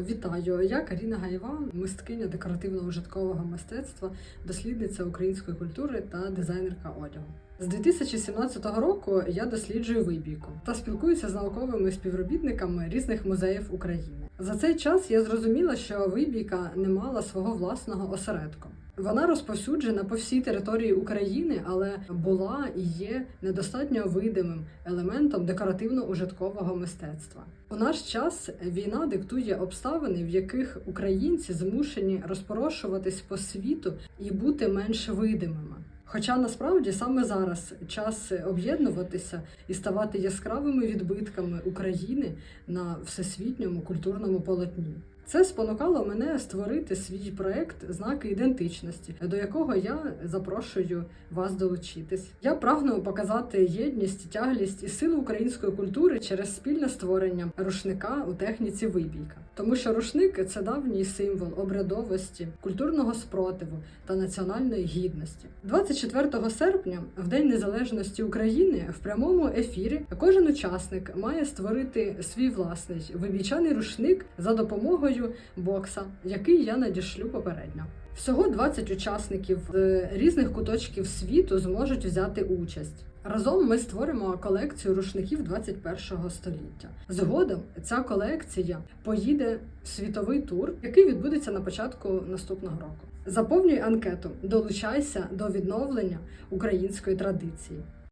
Вітаю! Я Каріна Гаєва, мисткиня декоративно-ужиткового мистецтва, дослідниця української культури та дизайнерка одягу. З 2017 року я досліджую вибійку та спілкуюся з науковими співробітниками різних музеїв України. За цей час я зрозуміла, що вибійка не мала свого власного осередку. Вона розповсюджена по всій території України, але була і є недостатньо видимим елементом декоративно-ужиткового мистецтва. У наш час війна диктує обставини, в яких українці змушені розпорошуватись по світу і бути менш видимими. Хоча насправді саме зараз час об'єднуватися і ставати яскравими відбитками України на всесвітньому культурному полотні. Це спонукало мене створити свій проект знаки ідентичності, до якого я запрошую вас долучитись. Я прагну показати єдність, тяглість і силу української культури через спільне створення рушника у техніці вибійка. Тому що рушник це давній символ обрядовості, культурного спротиву та національної гідності. 24 серпня, в День Незалежності України, в прямому ефірі кожен учасник має створити свій власний вибічаний рушник за допомогою бокса, який я надішлю попередньо. Всього 20 учасників з різних куточків світу зможуть взяти участь. Разом ми створимо колекцію рушників 21 століття. Згодом ця колекція поїде в світовий тур, який відбудеться на початку наступного року. Заповнюй анкету, долучайся до відновлення української традиції.